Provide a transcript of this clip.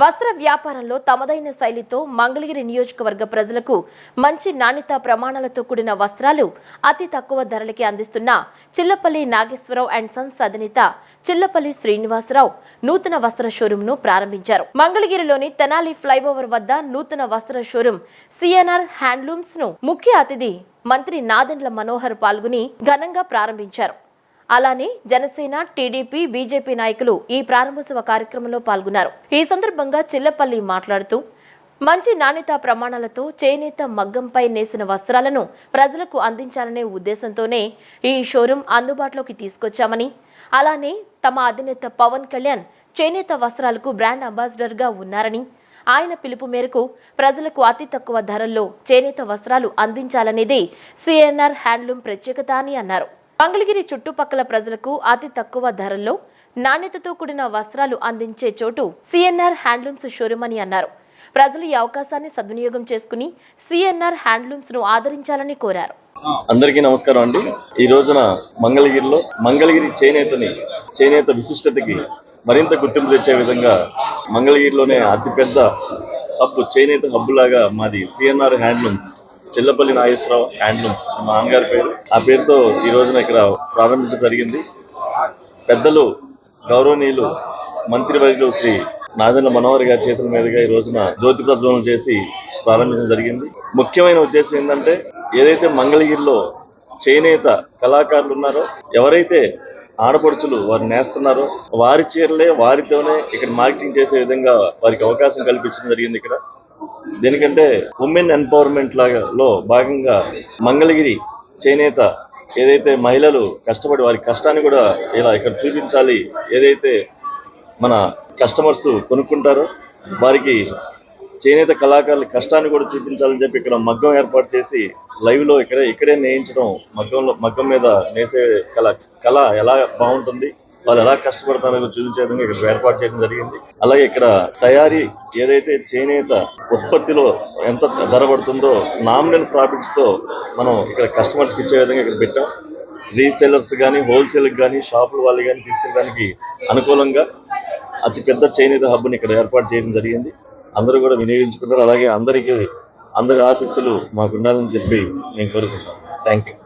వస్త్ర వ్యాపారంలో తమదైన శైలితో మంగళగిరి నియోజకవర్గ ప్రజలకు మంచి నాణ్యత ప్రమాణాలతో కూడిన వస్త్రాలు అతి తక్కువ ధరలకి అందిస్తున్న చిల్లపల్లి నాగేశ్వరరావు అండ్ సన్స్ అధినేత చిల్లపల్లి శ్రీనివాసరావు నూతన వస్త్ర షోరూమ్ను ప్రారంభించారు. మంగళగిరిలోని తెనాలి ఫ్లైఓవర్ వద్ద నూతన వస్త్ర షోరూమ్ సిఎన్ఆర్ హ్యాండ్లూమ్స్ను ముఖ్య అతిథి మంత్రి నాదెండ్ల మనోహర్ పాల్గొని ఘనంగా ప్రారంభించారు. అలానే జనసేన టీడీపీ బీజేపీ నాయకులు ఈ ప్రారంభోత్సవ కార్యక్రమంలో పాల్గొన్నారు. ఈ సందర్భంగా చిల్లపల్లి మాట్లాడుతూ మంచి నాణ్యత ప్రమాణాలతో చేనేత మగ్గంపై నేసిన వస్త్రాలను ప్రజలకు అందించాలనే ఉద్దేశంతోనే ఈ షోరూం అందుబాటులోకి తీసుకొచ్చామని అలానే తమ అధినేత పవన్ కళ్యాణ్ చేనేత వస్త్రాలకు బ్రాండ్ అంబాసిడర్గా ఉన్నారని ఆయన పిలుపు మేరకు ప్రజలకు అతి తక్కువ ధరల్లో చేనేత వస్త్రాలు అందించాలనేది సిఎన్ఆర్ హ్యాండ్లూమ్ ప్రత్యేకత అని అన్నారు. మంగళగిరి చుట్టుపక్కల ప్రజలకు అతి తక్కువ ధరల్లో నాణ్యతతో కూడిన వస్త్రాలు అందించే చోటు సిఎన్ఆర్ హ్యాండ్లూమ్స్ షోరూమ్ అని అన్నారు. ప్రజలు ఈ అవకాశాన్ని సద్వినియోగం చేసుకుని సిఎన్ఆర్ హ్యాండ్లూమ్స్ను ఆదరించాలని కోరారు. అందరికీ నమస్కారం అండి. ఈ రోజున మంగళగిరిలో మంగళగిరి చేనేతని చేనేత విశిష్టతకి మరింత గుర్తింపు తెచ్చే విధంగా మంగళగిరిలోనే అతిపెద్ద హబ్ చేనేత హబ్ లాగా మాది C N R handlooms Chillapalli Nageswararao handlooms మా నాన్నగారి పేరు. ఆ పేరుతో ఈ రోజున ఇక్కడ ప్రారంభించడం జరిగింది. పెద్దలు గౌరవనీయులు మంత్రివర్యులు శ్రీ నాదెండ్ల మనోహర్ గారి చేతుల మీదుగా ఈ రోజున జ్యోతి ప్రజ్వలన చేసి ప్రారంభించడం జరిగింది. ముఖ్యమైన ఉద్దేశం ఏంటంటే ఏదైతే మంగళగిరిలో చేనేత కళాకారులు ఉన్నారో ఎవరైతే ఆడపడుచులు వారు నేస్తున్నారో వారి చీరలే వారితోనే ఇక్కడ మార్కెటింగ్ చేసే విధంగా వారికి అవకాశం కల్పించడం జరిగింది ఇక్కడ. దేనికంటే ఉమెన్ ఎంపవర్మెంట్ లాగా లో భాగంగా మంగళగిరి చేనేత ఏదైతే మహిళలు కష్టపడి వారి కష్టాన్ని కూడా ఇలా ఇక్కడ చూపించాలి ఏదైతే మన కస్టమర్స్ కొనుక్కుంటారో వారికి చేనేత కళాకారుల కష్టాన్ని కూడా చూపించాలని చెప్పి ఇక్కడ మగ్గం ఏర్పాటు చేసి లైవ్లో ఇక్కడే ఇక్కడే నేయించడం మగ్గంలో మగ్గం మీద నేసే కళ కళ ఎలా బాగుంటుంది వాళ్ళు ఎలా కష్టపడతారో చూపించే విధంగా ఇక్కడ ఏర్పాటు చేయడం జరిగింది. అలాగే ఇక్కడ తయారీ ఏదైతే చేనేత ఉత్పత్తిలో ఎంత ధర పడుతుందో నామినల్ ప్రాఫిట్స్తో మనం ఇక్కడ కస్టమర్స్కి ఇచ్చే విధంగా ఇక్కడ పెట్టాం. రీసెలర్స్ కానీ హోల్సేల్ కానీ షాపుల వాళ్ళు కానీ తీసుకెళ్ళడానికి అనుకూలంగా అతి పెద్ద చేనేత హబ్ని ఇక్కడ ఏర్పాటు చేయడం జరిగింది. అందరూ కూడా వినియోగించుకుంటారు. అలాగే అందరికీ అందరి ఆశస్సులు మాకు ఉండాలని చెప్పి నేను కోరుకుంటాను థ్యాంక్ యూ